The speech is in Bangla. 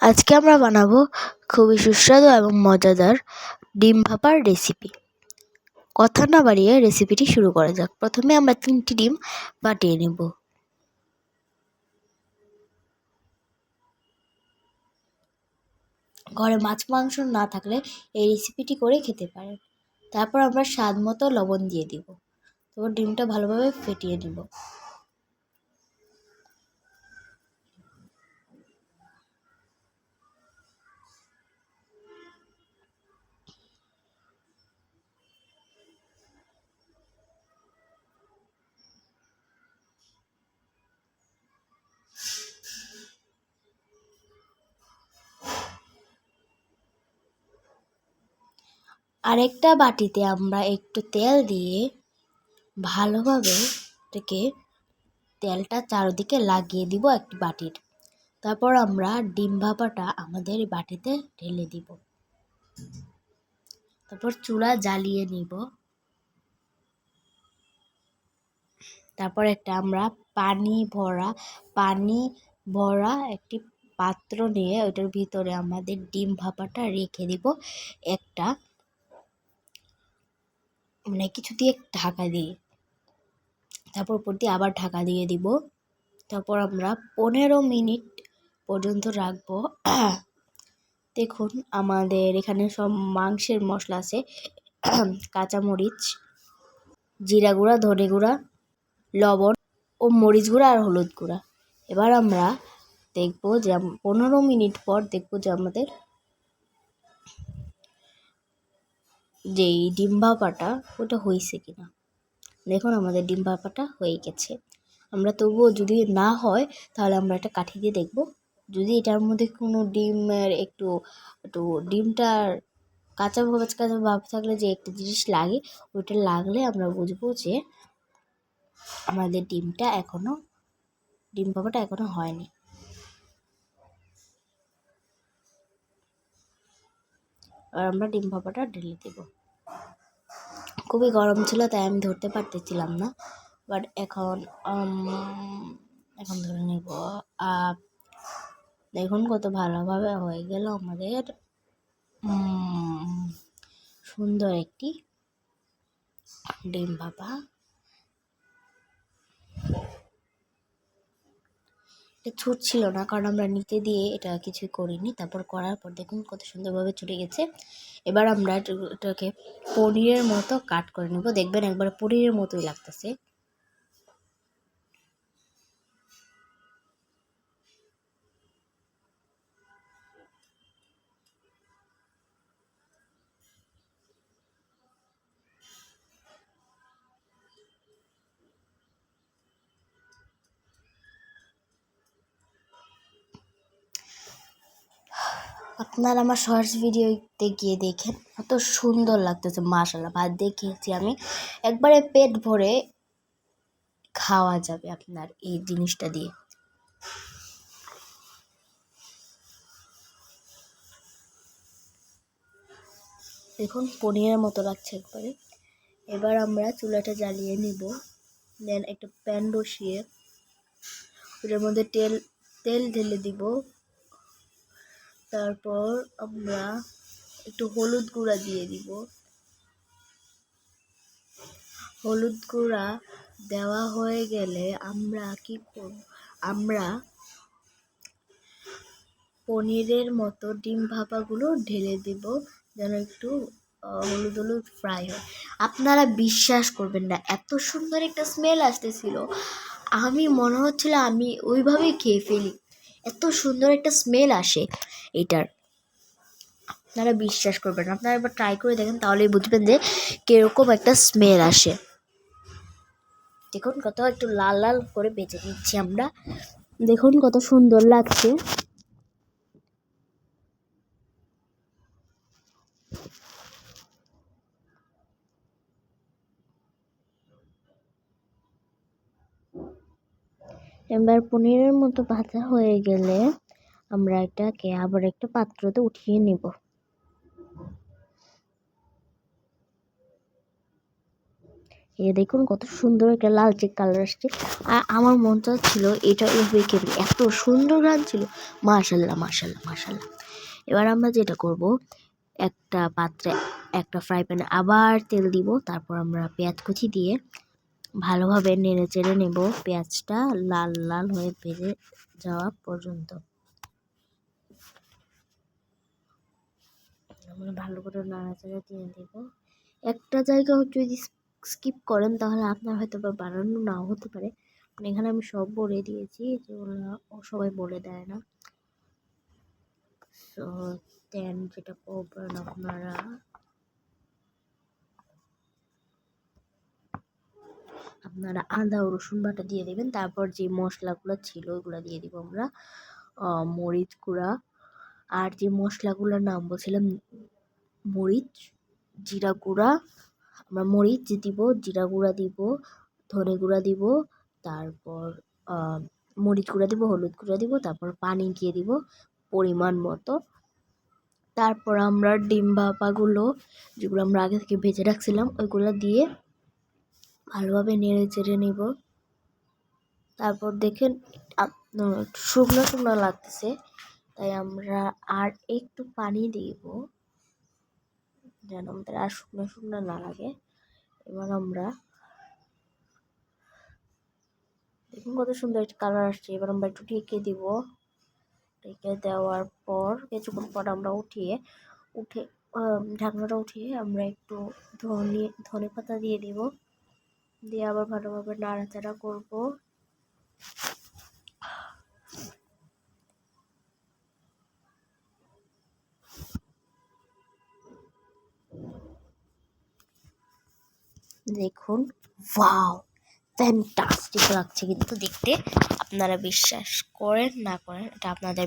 আজকে আমরা বানাবো খুবই সুস্বাদু এবং মজাদার ডিম ভাপার রেসিপি কথা না বাড়িয়ে রেসিপিটি শুরু করা যাক। প্রথমে আমরা তিনটি ডিম ফাটিয়ে নেব। ঘরে মাছ মাংস না থাকলে এই রেসিপিটি করে খেতে পারেন। তারপর আমরা স্বাদ মতো লবণ দিয়ে দিব। তারপর ডিমটা ভালোভাবে ফেটিয়ে নেব। আরেকটা বাটিতে আমরা একটু তেল দিয়ে ভালোভাবে এটাকে তেলটা চারদিকে লাগিয়ে দিব একটি বাটির। তারপর আমরা ডিম ভাপাটা আমাদের বাটিতে ঢেলে দিব। তারপর চুলা জ্বালিয়ে নিব। তারপর একটা আমরা পানি ভরা পানি ভরা একটি পাত্র নিয়ে ওইটার ভিতরে আমাদের ডিম ভাপাটা রেখে দিব। একটা মানে কিছু দিয়ে ঢাকা দিয়ে, তারপর উপর দিয়ে আবার ঢাকা দিয়ে দিব। তারপর আমরা পনেরো মিনিট পর্যন্ত রাখব। দেখুন আমাদের এখানে সব মাংসের মশলা আছে। কাঁচামরিচ, জিরা গুঁড়া, ধনে গুঁড়া, লবণ ও মরিচ গুঁড়া আর হলুদ গুঁড়া। এবার আমরা দেখব যে পনেরো মিনিট পর দেখব যে আমাদের যেই ডিম ভাপাটা, ওটা হয়েছে কিনা? দেখুন আমাদের ডিম ভাপাটা হয়ে গেছে। আমরা তবুও যদি না হয়, তাহলে আমরা একটা কাঠি দিয়ে দেখব। যদি এটার মধ্যে কোনো ডিমের একটু একটু ডিমটার কাঁচা কাঁচা কাঁচা ভাব থাকলে যে একটা জিনিস লাগে, ওইটা লাগলে আমরা বুঝব যে আমাদের ডিমটা এখনও ডিম ভাপাটা এখনও হয়নি। আর আমরা ডিম ভাপাটা ঢেলে দেবো। খুবই গরম ছিল, তাই আমি ধরতে পারতেছিলাম না। বাট এখন এখন ধরে নিব দেখুন কত ভালোভাবে হয়ে গেল আমাদের সুন্দর একটি ডিম ভাপা এটা ছুটছিল না, কারণ আমরা নিতে দিয়ে এটা কিছুই করিনি। তারপর করার পর দেখুন কত সুন্দরভাবে ছুটে গেছে। এবার আমরা এটাকে পনিরের মতো কাট করে নেব। দেখবেন একবার পনিরের মতোই লাগতেছে। আপনারা আমার শর্টস ভিডিওতে গিয়ে দেখেন, কত সুন্দর লাগতেছে মাশাল্লাহ ভাত দিয়ে খেয়েছি আমি। একবারে পেট ভরে খাওয়া যাবে আপনার এই জিনিসটা দিয়ে। দেখুন, পনিরের মতো লাগছে একবারে। এবার আমরা চুলাটা জ্বালিয়ে নিব। দেন একটা প্যান বসিয়ে, ওটার মধ্যে তেল তেল ঢেলে দিব। তারপর আমরা একটু হলুদ গুঁড়া দিয়ে দিব। হলুদ গুঁড়া দেওয়া হয়ে গেলে আমরা কি করব? আমরা পনিরের মতো ডিম ভাপাগুলো ঢেলে দিব, যেন একটু হলুদ হলুদ ফ্রাই হয়। আপনারা বিশ্বাস করবেন না, এত সুন্দর একটা স্মেল আসতেছিল। আমি মনে হচ্ছিল আমি ওইভাবেই খেয়ে ফেলি। এত সুন্দর একটা স্মেল আসে এটার। আপনারা বিশ্বাস করবেন আপনারা একবার ট্রাই করে দেখেন, তাহলেই বুঝবেন যে কীরকম একটা স্মেল আসে। দেখুন, কত একটু লাল লাল করে বেঁচে নিচ্ছি আমরা। দেখুন, কত সুন্দর লাগছে। এবার পনিরের মতো ভাজা হয়ে গেলে আমরা এটাকে আবার একটা পাত্রতে উঠিয়ে নিব। এ দেখুন কত সুন্দর একটা লালচে কালার আসছে। আর আমার মনটা ছিল এটা ওইভাবে কেবল এত সুন্দর গান ছিল। মাশাল্লাহ মাশাল্লাহ মাশাল্লাহ। এবার আমরা যেটা করব, একটা পাত্রে একটা ফ্রাই প্যানে আবার তেল দিব। তারপর আমরা পেঁয়াজ কুচি দিয়ে ভালোভাবে নেড়ে চেড়ে নেব। পেঁয়াজটা লাল লাল হয়ে ভেজে যাওয়া পর্যন্ত। আমরা ভালো করে নাড়াচাড়া দিয়ে দেব একটা জায়গা যদি স্কিপ করেন তাহলে আপনার হয়তো বা বানানো নাও হতে পারে। মানে এখানে আমি সব বলে দিয়েছি যেগুলো ও সবাই বলে দেয় না। সো দেন যেটা করবেন আপনারা আপনারা আদা, রসুন বাটা দিয়ে দেবেন। তারপর যে মশলাগুলো ছিল ওগুলো দিয়ে দিব আমরা। মরিচ গুঁড়া। আর যে মশলাগুলোর নাম বলছিলাম, মরিচ, জিরা গুঁড়া। আমরা মরিচ দিব, জিরা গুঁড়া দিব, ধনে গুঁড়া দিব। তারপর মরিচ গুঁড়া দিব, হলুদ গুঁড়া দিব। তারপর পানি দিয়ে দিব পরিমাণ মতো। তারপর আমরা ডিম ভাপাগুলো, যেগুলো আমরা আগে থেকে ভেজে রাখছিলাম, ওইগুলো দিয়ে ভালোভাবে নেড়ে চেড়ে নিব। তারপর দেখেন শুকনো শুকনো লাগতেছে, তাই আমরা আর একটু পানি দিব যেন আমাদের আর শুকনো শুকনো না লাগে। এবার আমরা দেখুন কত সুন্দর একটা কালার আসছে। এবার আমরা একটু ঢেকে দিব। ঢেকে দেওয়ার পর, কিছুক্ষণ পর আমরা উঠিয়ে, উঠে ঢাকনাটা উঠিয়ে আমরা একটু ধনে ধনে পাতা দিয়ে দিব। দিয়ে আবার ভালোভাবে নাড়াচাড়া করব। দেখুন, ওয়াও, ফ্যান্টাস্টিক লাগছে কিন্তু দেখতে। আপনারা বিশ্বাস করেন না করেন, এটা আপনাদের